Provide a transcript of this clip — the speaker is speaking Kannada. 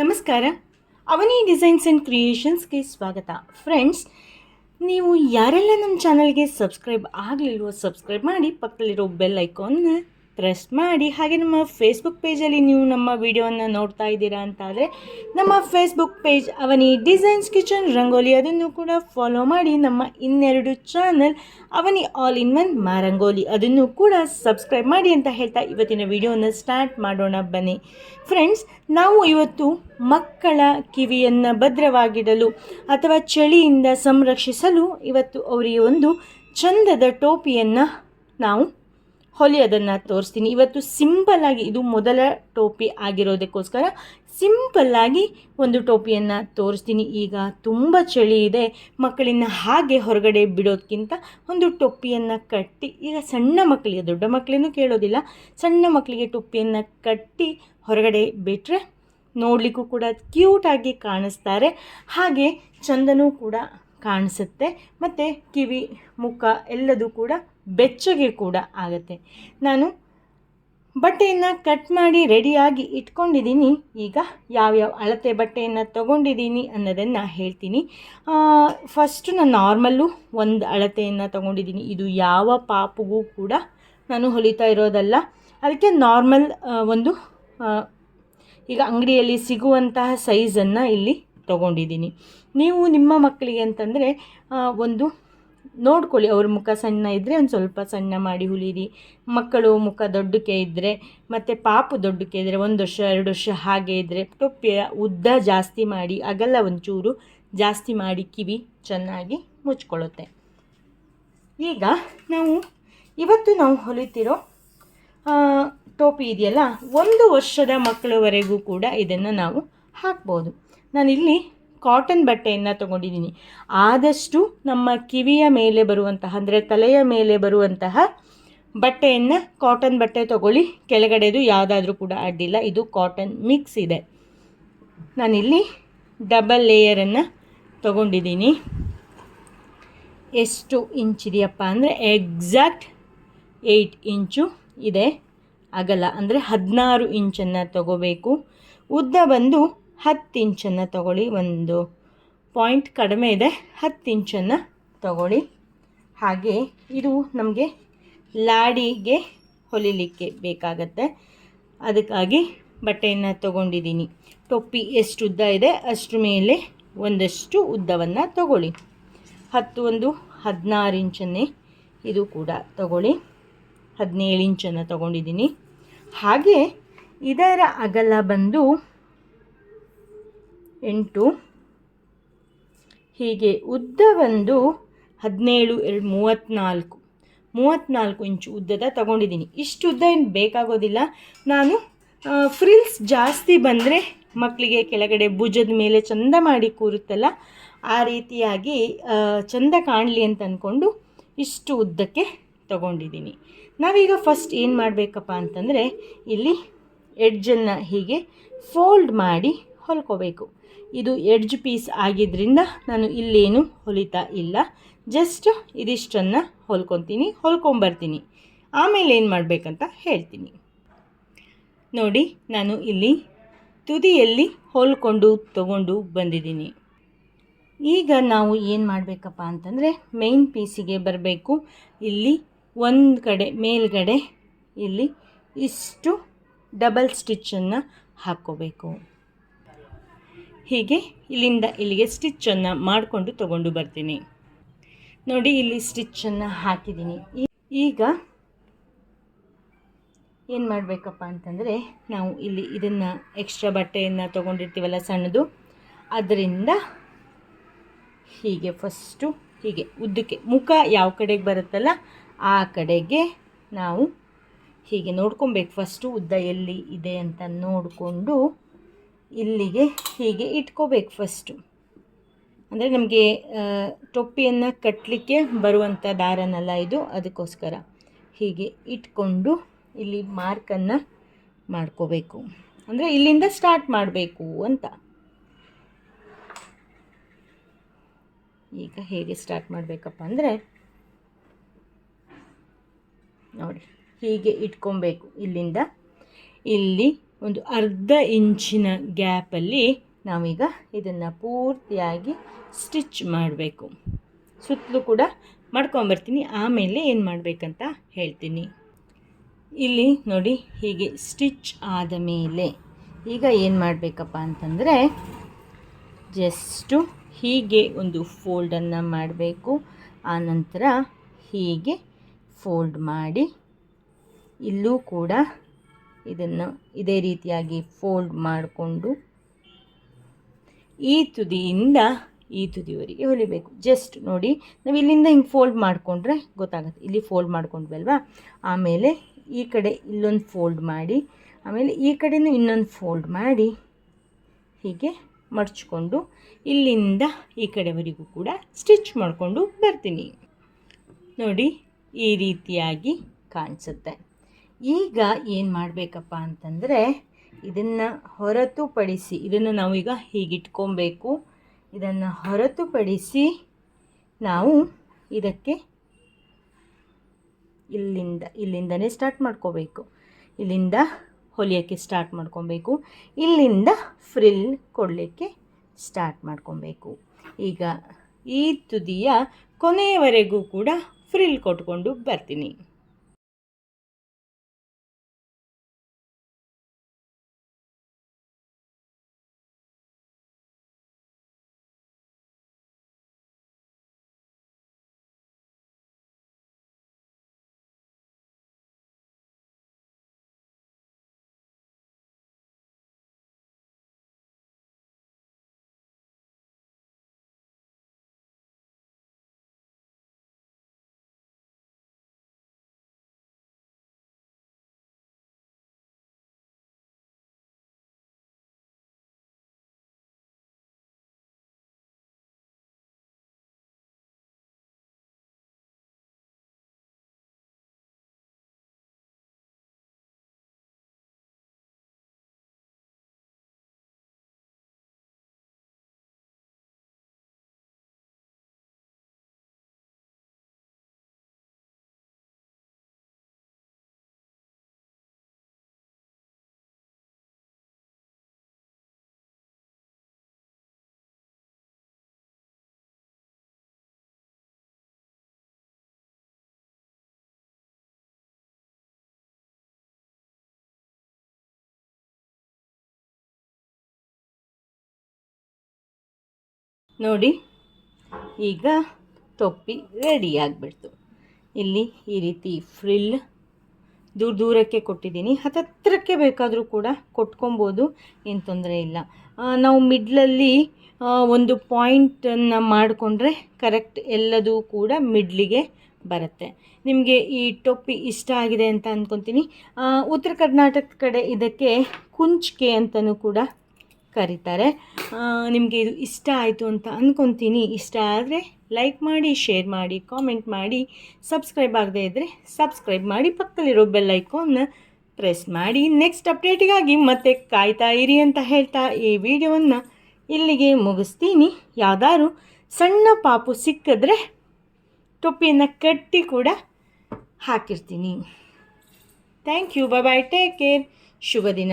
ನಮಸ್ಕಾರ. ಅವನಿ ಡಿಸೈನ್ಸ್ ಆ್ಯಂಡ್ ಕ್ರಿಯೇಷನ್ಸ್ಗೆ ಸ್ವಾಗತ. ಫ್ರೆಂಡ್ಸ್, ನೀವು ಯಾರೆಲ್ಲ ನಮ್ಮ ಚಾನಲ್ಗೆ ಸಬ್ಸ್ಕ್ರೈಬ್ ಆಗಲಿಲ್ವೋ ಸಬ್ಸ್ಕ್ರೈಬ್ ಮಾಡಿ ಪಕ್ಕದಲ್ಲಿರೋ ಬೆಲ್ ಐಕಾನ್ನ ಪ್ರೆಸ್ ಮಾಡಿ, ಹಾಗೆ ನಮ್ಮ ಫೇಸ್ಬುಕ್ ಪೇಜಲ್ಲಿ ನೀವು ನಮ್ಮ ವಿಡಿಯೋವನ್ನು ನೋಡ್ತಾ ಇದ್ದೀರಾ ಅಂತಾದರೆ, ನಮ್ಮ Facebook page Avani designs kitchen rangoli ಅದನ್ನು ಕೂಡ ಫಾಲೋ ಮಾಡಿ, ನಮ್ಮ ಇನ್ನೆರಡು channel Avani all in one ಮಾರಂಗೋಲಿ ಅದನ್ನು ಕೂಡ ಸಬ್ಸ್ಕ್ರೈಬ್ ಮಾಡಿ ಅಂತ ಹೇಳ್ತಾ ಇವತ್ತಿನ ವಿಡಿಯೋನ ಸ್ಟಾರ್ಟ್ ಮಾಡೋಣ ಬನ್ನಿ. ಫ್ರೆಂಡ್ಸ್ ನಾವು ಇವತ್ತು ಮಕ್ಕಳ ಕಿವಿಯನ್ನು ಭದ್ರವಾಗಿಡಲು ಅಥವಾ ಚಳಿಯಿಂದ ಸಂರಕ್ಷಿಸಲು ಇವತ್ತು ಅವರಿಗೆ ಒಂದು ಚಂದದ ಟೋಪಿಯನ್ನು ನಾವು ಹೊಲಿಯೋದನ್ನು ತೋರಿಸ್ತೀನಿ. ಇವತ್ತು ಸಿಂಪಲ್ಲಾಗಿ ಇದು ಮೊದಲ ಟೋಪಿ ಆಗಿರೋದಕ್ಕೋಸ್ಕರ ಸಿಂಪಲ್ಲಾಗಿ ಒಂದು ಟೋಪಿಯನ್ನು ತೋರಿಸ್ತೀನಿ. ಈಗ ತುಂಬ ಚಳಿ ಇದೆ. ಮಕ್ಕಳನ್ನ ಹಾಗೆ ಹೊರಗಡೆ ಬಿಡೋದಕ್ಕಿಂತ ಒಂದು ಟೊಪ್ಪಿಯನ್ನು ಕಟ್ಟಿ, ಈಗ ಸಣ್ಣ ಮಕ್ಕಳಿಗೆ ದೊಡ್ಡ ಮಕ್ಕಳೇನು ಕೇಳೋದಿಲ್ಲ, ಸಣ್ಣ ಮಕ್ಕಳಿಗೆ ಟೊಪ್ಪಿಯನ್ನು ಕಟ್ಟಿ ಹೊರಗಡೆ ಬಿಟ್ಟರೆ ನೋಡಲಿಕ್ಕೂ ಕೂಡ ಕ್ಯೂಟಾಗಿ ಕಾಣಿಸ್ತಾರೆ. ಹಾಗೆ ಚಂದನೂ ಕೂಡ ಕಾಣಿಸುತ್ತೆ. ಮತ್ತು ಕಿವಿ, ಮುಖ ಎಲ್ಲದೂ ಕೂಡ ಬೆಚ್ಚಗೆ ಕೂಡ ಆಗುತ್ತೆ. ನಾನು ಬಟ್ಟೆಯನ್ನು ಕಟ್ ಮಾಡಿ ರೆಡಿಯಾಗಿ ಇಟ್ಕೊಂಡಿದ್ದೀನಿ. ಈಗ ಯಾವ್ಯಾವ ಅಳತೆ ಬಟ್ಟೆಯನ್ನು ತೊಗೊಂಡಿದ್ದೀನಿ ಅನ್ನೋದನ್ನು ಹೇಳ್ತೀನಿ. ಫಸ್ಟು ನಾನು ನಾರ್ಮಲ್ಲು ಒಂದು ಅಳತೆಯನ್ನು ತೊಗೊಂಡಿದ್ದೀನಿ. ಇದು ಯಾವ ಪಾಪುಗೂ ಕೂಡ ನಾನು ಹೊಲಿತಾ ಇರೋದಲ್ಲ. ಅದಕ್ಕೆ ನಾರ್ಮಲ್ ಒಂದು ಈಗ ಅಂಗಡಿಯಲ್ಲಿ ಸಿಗುವಂತಹ ಸೈಜನ್ನು ಇಲ್ಲಿ ತೊಗೊಂಡಿದ್ದೀನಿ. ನೀವು ನಿಮ್ಮ ಮಕ್ಕಳಿಗೆ ಅಂತಂದರೆ ಒಂದು ನೋಡ್ಕೊಳ್ಳಿ, ಅವ್ರ ಮುಖ ಸಣ್ಣ ಇದ್ದರೆ ಒಂದು ಸ್ವಲ್ಪ ಸಣ್ಣ ಮಾಡಿ ಹುಲಿರಿ ಮಕ್ಕಳು ಮುಖ ದೊಡ್ಡಕ್ಕೆ ಇದ್ದರೆ ಮತ್ತು ಪಾಪು ದೊಡ್ಡಕ್ಕೆ ಇದ್ದರೆ ಒಂದು ವರ್ಷ, ಎರಡು ವರ್ಷ ಹಾಗೆ ಇದ್ದರೆ ಟೊಪ್ಪೆಯ ಉದ್ದ ಜಾಸ್ತಿ ಮಾಡಿ, ಅಗಲ ಒಂಚೂರು ಜಾಸ್ತಿ ಮಾಡಿ ಕಿವಿ ಚೆನ್ನಾಗಿ ಮುಚ್ಕೊಳ್ಳುತ್ತೆ. ಈಗ ನಾವು, ಇವತ್ತು ನಾವು ಹೊಲಿತಿರೋ ಟೋಪಿ ಇದೆಯಲ್ಲ, ಒಂದು ವರ್ಷದ ಮಕ್ಕಳವರೆಗೂ ಕೂಡ ಇದನ್ನು ನಾವು ಹಾಕ್ಬೋದು. ನಾನಿಲ್ಲಿ ಕಾಟನ್ ಬಟ್ಟೆಯನ್ನು ತಗೊಂಡಿದ್ದೀನಿ. ಆದಷ್ಟು ನಮ್ಮ ಕಿವಿಯ ಮೇಲೆ ಬರುವಂತಹ, ಅಂದರೆ ತಲೆಯ ಮೇಲೆ ಬರುವಂತಹ ಬಟ್ಟೆಯನ್ನು ಕಾಟನ್ ಬಟ್ಟೆ ತಗೊಳ್ಳಿ. ಕೆಳಗಡೆದು ಯಾವುದಾದ್ರೂ ಕೂಡ ಅಡ್ಡಿಲ್ಲ. ಇದು ಕಾಟನ್ ಮಿಕ್ಸ್ ಇದೆ. ನಾನಿಲ್ಲಿ ಡಬಲ್ ಲೇಯರನ್ನು ತಗೊಂಡಿದ್ದೀನಿ. ಎಷ್ಟು ಇಂಚ್ ಇದೆಯಪ್ಪ ಅಂದರೆ ಎಕ್ಸಾಕ್ಟ್ ಏಯ್ಟ್ ಇಂಚು ಇದೆ. ಅಗಲ ಅಂದರೆ ಹದಿನಾರು ಇಂಚನ್ನು ತಗೋಬೇಕು. ಉದ್ದ ಬಂದು ಹತ್ತು ಇಂಚನ್ನು ತಗೊಳ್ಳಿ, ಒಂದು ಪಾಯಿಂಟ್ ಕಡಿಮೆ ಇದೆ, ಹತ್ತು ಇಂಚನ್ನು ತಗೊಳ್ಳಿ. ಹಾಗೆ ಇದು ನಮಗೆ ಲಾಡಿಗೆ ಹೊಲಿಲಿಕ್ಕೆ ಬೇಕಾಗತ್ತೆ. ಅದಕ್ಕಾಗಿ ಬಟ್ಟೆಯನ್ನು ತಗೊಂಡಿದ್ದೀನಿ. ಟೊಪ್ಪಿ ಎಷ್ಟು ಉದ್ದ ಇದೆ, ಅಷ್ಟ್ರ ಮೇಲೆ ಒಂದಷ್ಟು ಉದ್ದವನ್ನು ತಗೊಳ್ಳಿ. ಹತ್ತು ಒಂದು ಹದಿನಾರು ಇಂಚನ್ನೇ ಇದು ಕೂಡ ತಗೊಳ್ಳಿ. ಹದಿನೇಳು ಇಂಚನ್ನು ತಗೊಂಡಿದ್ದೀನಿ. ಹಾಗೆ ಇದರ ಅಗಲ ಬಂದು ಎಂಟು. ಹೀಗೆ ಉದ್ದ ಒಂದು ಹದಿನೇಳು, ಎರಡು, ಮೂವತ್ತ್ನಾಲ್ಕು. ಮೂವತ್ತ್ನಾಲ್ಕು ಇಂಚು ಉದ್ದದ ತಗೊಂಡಿದ್ದೀನಿ. ಇಷ್ಟು ಉದ್ದ ಏನು ಬೇಕಾಗೋದಿಲ್ಲ. ನಾನು ಫ್ರಿಲ್ಸ್ ಜಾಸ್ತಿ ಬಂದರೆ ಮಕ್ಕಳಿಗೆ ಕೆಳಗಡೆ ಭುಜದ ಮೇಲೆ ಚಂದ ಮಾಡಿ ಕೂರುತ್ತಲ್ಲ, ಆ ರೀತಿಯಾಗಿ ಚಂದ ಕಾಣಲಿ ಅಂತ ಅಂದ್ಕೊಂಡು ಇಷ್ಟು ಉದ್ದಕ್ಕೆ ತಗೊಂಡಿದ್ದೀನಿ. ನಾವೀಗ ಫಸ್ಟ್ ಏನು ಮಾಡಬೇಕಪ್ಪ ಅಂತಂದರೆ, ಇಲ್ಲಿ ಎಡ್ಜನ್ನು ಹೀಗೆ ಫೋಲ್ಡ್ ಮಾಡಿ ಹೊಲ್ಕೋಬೇಕು. ಇದು ಎಡ್ಜ್ ಪೀಸ್ ಆಗಿದ್ದರಿಂದ ನಾನು ಇಲ್ಲೇನು ಹೊಲಿತಾ ಇಲ್ಲ. ಜಸ್ಟ್ ಇದಿಷ್ಟನ್ನು ಹೊಲ್ಕೊತೀನಿ, ಹೊಲ್ಕೊಂಬರ್ತೀನಿ. ಆಮೇಲೆ ಏನು ಮಾಡಬೇಕಂತ ಹೇಳ್ತೀನಿ. ನೋಡಿ, ನಾನು ಇಲ್ಲಿ ತುದಿಯಲ್ಲಿ ಹೊಲ್ಕೊಂಡು ತಗೊಂಡು ಬಂದಿದ್ದೀನಿ. ಈಗ ನಾವು ಏನು ಮಾಡಬೇಕಪ್ಪ ಅಂತಂದರೆ ಮೇನ್ ಪೀಸಿಗೆ ಬರಬೇಕು. ಇಲ್ಲಿ ಒಂದು ಕಡೆ, ಮೇಲ್ಗಡೆ ಇಲ್ಲಿ ಇಷ್ಟು ಡಬಲ್ ಸ್ಟಿಚ್ಚನ್ನು ಹಾಕ್ಕೋಬೇಕು. ಹೀಗೆ ಇಲ್ಲಿಂದ ಇಲ್ಲಿಗೆ ಸ್ಟಿಚ್ಚನ್ನು ಮಾಡಿಕೊಂಡು ತಗೊಂಡು ಬರ್ತೀನಿ. ನೋಡಿ, ಇಲ್ಲಿ ಸ್ಟಿಚ್ಚನ್ನು ಹಾಕಿದ್ದೀನಿ. ಈಗ ಏನು ಮಾಡಬೇಕಪ್ಪ ಅಂತಂದರೆ, ನಾವು ಇಲ್ಲಿ ಇದನ್ನು ಎಕ್ಸ್ಟ್ರಾ ಬಟ್ಟೆಯನ್ನು ತೊಗೊಂಡಿರ್ತೀವಲ್ಲ ಸಣ್ಣದು, ಅದರಿಂದ ಹೀಗೆ ಫಸ್ಟು ಹೀಗೆ ಉದ್ದಕ್ಕೆ, ಮುಖ ಯಾವ ಕಡೆಗೆ ಬರುತ್ತಲ್ಲ ಆ ಕಡೆಗೆ ನಾವು ಹೀಗೆ ನೋಡ್ಕೊಬೇಕು. ಫಸ್ಟು ಉದ್ದ ಎಲ್ಲಿ ಇದೆ ಅಂತ ನೋಡಿಕೊಂಡು ಇಲ್ಲಿಗೆ ಹೀಗೆ ಇಟ್ಕೋಬೇಕು ಫಸ್ಟು ಅಂದರೆ ನಮಗೆ ಟೊಪ್ಪಿಯನ್ನು ಕಟ್ಟಲಿಕ್ಕೆ ಬರುವಂಥ ದಾರನಲ್ಲ ಇದು, ಅದಕ್ಕೋಸ್ಕರ ಹೀಗೆ ಇಟ್ಕೊಂಡು ಇಲ್ಲಿ ಮಾರ್ಕನ್ನು ಮಾಡ್ಕೋಬೇಕು. ಅಂದರೆ ಇಲ್ಲಿಂದ ಸ್ಟಾರ್ಟ್ ಮಾಡಬೇಕು ಅಂತ. ಈಗ ಹೇಗೆ ಸ್ಟಾರ್ಟ್ ಮಾಡಬೇಕಪ್ಪ ಅಂದರೆ, ನೋಡಿ, ಹೀಗೆ ಇಟ್ಕೊಬೇಕು ಇಲ್ಲಿಂದ. ಇಲ್ಲಿ ಒಂದು ಅರ್ಧ ಇಂಚಿನ ಗ್ಯಾಪಲ್ಲಿ ನಾವೀಗ ಇದನ್ನು ಪೂರ್ತಿಯಾಗಿ ಸ್ಟಿಚ್ ಮಾಡಬೇಕು. ಸುತ್ತಲೂ ಕೂಡ ಮಾಡ್ಕೊಂಬರ್ತೀನಿ, ಆಮೇಲೆ ಏನು ಮಾಡಬೇಕಂತ ಹೇಳ್ತೀನಿ. ಇಲ್ಲಿ ನೋಡಿ, ಹೀಗೆ ಸ್ಟಿಚ್ ಆದ ಮೇಲೆ ಈಗ ಏನು ಮಾಡಬೇಕಪ್ಪ ಅಂತಂದರೆ, ಜಸ್ಟು ಹೀಗೆ ಒಂದು ಫೋಲ್ಡನ್ನು ಮಾಡಬೇಕು. ಆನಂತರ ಹೀಗೆ ಫೋಲ್ಡ್ ಮಾಡಿ, ಇಲ್ಲೂ ಕೂಡ ಇದನ್ನು ಇದೇ ರೀತಿಯಾಗಿ ಫೋಲ್ಡ್ ಮಾಡಿಕೊಂಡು ಈ ತುದಿಯಿಂದ ಈ ತುದಿವರೆಗೆ ಹೊಲಿಬೇಕು. ಜಸ್ಟ್ ನೋಡಿ, ನಾವು ಇಲ್ಲಿಂದ ಹಿಂಗೆ ಫೋಲ್ಡ್ ಮಾಡಿಕೊಂಡ್ರೆ ಗೊತ್ತಾಗುತ್ತೆ. ಇಲ್ಲಿ ಫೋಲ್ಡ್ ಮಾಡ್ಕೊಂಡ್ವಲ್ವಾ? ಆಮೇಲೆ ಈ ಕಡೆ ಇಲ್ಲೊಂದು ಫೋಲ್ಡ್ ಮಾಡಿ, ಆಮೇಲೆ ಈ ಕಡೆಯೂ ಇನ್ನೊಂದು ಫೋಲ್ಡ್ ಮಾಡಿ ಹೀಗೆ ಮಡ್ಚಿಕೊಂಡು ಇಲ್ಲಿಂದ ಈ ಕಡೆವರೆಗೂ ಕೂಡ ಸ್ಟಿಚ್ ಮಾಡಿಕೊಂಡು ಬರ್ತೀನಿ. ನೋಡಿ, ಈ ರೀತಿಯಾಗಿ ಕಾಣಿಸುತ್ತೆ. ಈಗ ಏನು ಮಾಡಬೇಕಪ್ಪ ಅಂತಂದರೆ ಇದನ್ನು ಹೊರತುಪಡಿಸಿ, ಇದನ್ನು ನಾವೀಗ ಹೀಗಿಟ್ಕೊಬೇಕು. ಇದನ್ನು ಹೊರತುಪಡಿಸಿ ನಾವು ಇದಕ್ಕೆ ಇಲ್ಲಿಂದ, ಇಲ್ಲಿಂದನೇ ಸ್ಟಾರ್ಟ್ ಮಾಡ್ಕೋಬೇಕು. ಇಲ್ಲಿಂದ ಹೊಲಿಯೋಕ್ಕೆ ಸ್ಟಾರ್ಟ್ ಮಾಡ್ಕೊಬೇಕು. ಇಲ್ಲಿಂದ ಫ್ರಿಲ್ ಕೊಡಲಿಕ್ಕೆ ಸ್ಟಾರ್ಟ್ ಮಾಡ್ಕೊಬೇಕು. ಈಗ ಈ ತುದಿಯ ಕೊನೆಯವರೆಗೂ ಕೂಡ ಫ್ರಿಲ್ ಕೊಟ್ಕೊಂಡು ಬರ್ತೀನಿ. ನೋಡಿ, ಈಗ ತೊಪ್ಪಿ ರೆಡಿ ಆಗಿಬಿಡ್ತು. ಇಲ್ಲಿ ಈ ರೀತಿ ಫ್ರಿಲ್ ದೂರ ದೂರಕ್ಕೆ ಕೊಟ್ಟಿದ್ದೀನಿ. ಹತ್ತತ್ರಕ್ಕೆ ಬೇಕಾದರೂ ಕೂಡ ಕೊಟ್ಕೊಬೋದು, ಏನು ತೊಂದರೆ ಇಲ್ಲ. ನಾವು ಮಿಡ್ಲಲ್ಲಿ ಒಂದು ಪಾಯಿಂಟನ್ನು ಮಾಡಿಕೊಂಡ್ರೆ ಕರೆಕ್ಟ್ ಎಲ್ಲದೂ ಕೂಡ ಮಿಡ್ಲಿಗೆ ಬರುತ್ತೆ. ನಿಮಗೆ ಈ ಟೊಪ್ಪಿ ಇಷ್ಟ ಆಗಿದೆ ಅಂತ ಅಂದ್ಕೊತೀನಿ ಉತ್ತರ ಕರ್ನಾಟಕದ ಕಡೆ ಇದಕ್ಕೆ ಕುಂಚಿಕೆ ಅಂತಲೂ ಕೂಡ ಕರೀತಾರೆ. ನಿಮಗೆ ಇದು ಇಷ್ಟ ಆಯಿತು ಅಂತ ಅಂದ್ಕೊತೀನಿ ಇಷ್ಟ ಆದರೆ ಲೈಕ್ ಮಾಡಿ ಶೇರ್ ಮಾಡಿ ಕಾಮೆಂಟ್ ಮಾಡಿ. ಸಬ್ಸ್ಕ್ರೈಬ್ ಆಗದೇ ಇದ್ದರೆ ಸಬ್ಸ್ಕ್ರೈಬ್ ಮಾಡಿ. ಪಕ್ಕದಲ್ಲಿರೋ ಬೆಲ್ ಐಕಾನ್ನ ಪ್ರೆಸ್ ಮಾಡಿ. ನೆಕ್ಸ್ಟ್ ಅಪ್ಡೇಟಿಗಾಗಿ ಮತ್ತೆ ಕಾಯ್ತಾ ಇರಿ ಅಂತ ಹೇಳ್ತಾ ಈ ವಿಡಿಯೋವನ್ನು ಇಲ್ಲಿಗೆ ಮುಗಿಸ್ತೀನಿ. ಯಾವ್ದಾದ್ರು ಸಣ್ಣ ಪಾಪು ಸಿಕ್ಕಿದ್ರೆ ಟೊಪ್ಪಿಯನ್ನು ಕಟ್ಟಿ ಕೂಡ ಹಾಕಿರ್ತೀನಿ. Thank you bye take care ಶುಭ ದಿನ